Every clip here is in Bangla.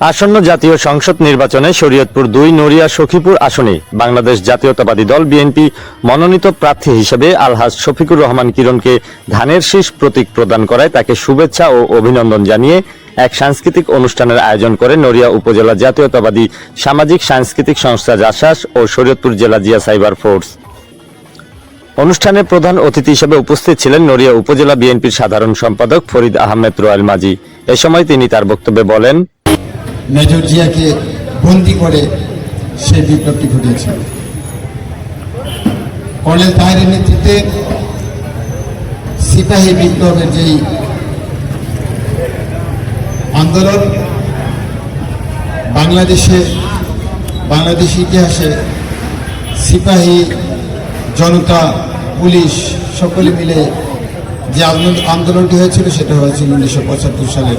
আসন্ন জাতীয় সংসদ নির্বাচনে শরীয়তপুর দুই, নড়িয়া, সখীপুর আসনে বাংলাদেশ জাতীয়তাবাদী দল বিএনপি মনোনীত প্রার্থী হিসেবে আলহাজ শফিকুর রহমান কিরণকে ধানের শীষ প্রতীক প্রদান করায় তাকে শুভেচ্ছা ও অভিনন্দন জানিয়ে এক সাংস্কৃতিক অনুষ্ঠানের আয়োজন করে নড়িয়া উপজেলা জাতীয়তাবাদী সামাজিক সাংস্কৃতিক সংস্থা জাসাস ও শরীয়তপুর জেলা জিয়া সাইবার ফোর্স। অনুষ্ঠানে প্রধান অতিথি হিসেবে উপস্থিত ছিলেন নড়িয়া উপজেলা বিএনপির সাধারণ সম্পাদক ফরিদ আহমেদ রোয়াল মাঝি এ সময় তিনি তার বক্তব্যে বলেন মেজর জিয়াকে বন্দি করে সেই বিপ্লবটি ঘটিয়েছিল। কর্নেল তাহেরের নেতৃত্বে সিপাহী বিপ্লবের যেই আন্দোলন, বাংলাদেশে, বাংলাদেশ ইতিহাসে সিপাহী জনতা, পুলিশ সকলে মিলে যে আন্দোলন- আন্দোলনটি হয়েছিল সেটা হয়েছিল উনিশশো পঁচাত্তর সালের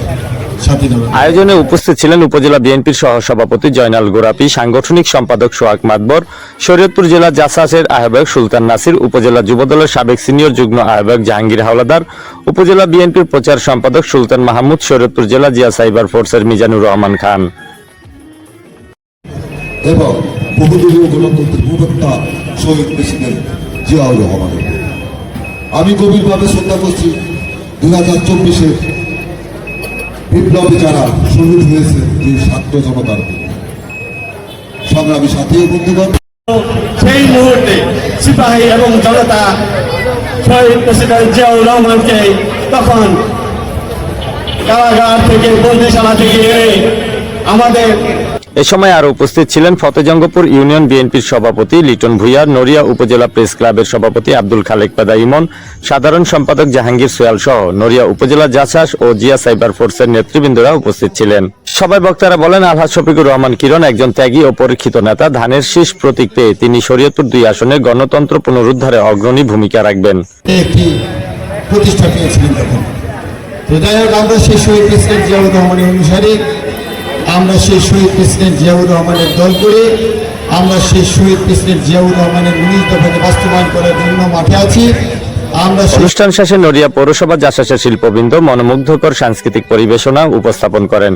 আয়োজনে উপস্থিত ছিলেন উপজেলা বিএনপির সহসভাপতি জয়নাল গোরাপি সাংগঠনিক সম্পাদক সোহাগ মাতবর শরীয়তপুর জেলা জাসাসের আহ্বায়ক সুলতান নাসির উপজেলা যুবদলের সাবেক সিনিয়র যুগ্ম আহ্বায়ক জাহাঙ্গীর হাওলাদার উপজেলা বিএনপির প্রচার সম্পাদক সুলতান মাহমুদ শরীয়তপুর জেলা জিয়া সাইবার ফোর্সের মিজানুর রহমান খান। এবং বহুদলীয় গণতন্ত্রের প্রবক্তা শহীদ প্রেসিডেন্ট জিয়াউর রহমানের। আমি গভীরভাবে শ্রদ্ধা করছি দুই হাজার চব্বিশে বিপ্লবে যারা শহীদ হয়েছে এই ছাত্র জনতার। সংগ্রামী সাথী বন্ধুগণ সেই মুহূর্তে সিপাহী এবং জনতা শহীদ প্রেসিডেন্ট জিয়াউর রহমানকে তখন কারাগার থেকে, বন্দিশালা থেকে আমাদের এ সময় আরও উপস্থিত ছিলেন ফতেজঙ্গপুর ইউনিয়ন বিএনপির সভাপতি লিটন ভুইয়ার, নড়িয়া উপজেলা প্রেস ক্লাবের সভাপতি আব্দুল খালেক পেদা ইমন, সাধারণ সম্পাদক জাহাঙ্গীর সোয়াল সহ নড়িয়া উপজেলা জাসাস ও জিয়া সাইবার ফোর্সের নেতৃবৃন্দরা উপস্থিত ছিলেন। সবাই বক্তারা বলেন, আলহাজ শফিকুর রহমান কিরণ একজন ত্যাগী ও পরীক্ষিত নেতা। ধানের শীষ প্রতীক পেয়ে তিনি শরীয়তপুর দুই আসনে গণতন্ত্র পুনরুদ্ধারে অগ্রণী ভূমিকা রাখবেন। প্রতিষ্ঠা পেয়েছিলেন তখন তো যাই হোক, আমরা সেই শহীদ প্রেসিডেন্ট জিয়াউর রহমানের অনুসারী আমরা সেই শহীদ প্রেসিডেন্ট জিয়াউর রহমানের দল করে, আমরা সেই শহীদ প্রেসিডেন্ট জিয়াউর রহমানের উনিশ দফাকে বাস্তবায়ন করার জন্য মাঠে আছি। অনুষ্ঠান শেষে নড়িয়া পৌরসভা জাসাসা শিল্পবৃন্দ মনোমুগ্ধকর সাংস্কৃতিক পরিবেশনা উপস্থাপন করেন।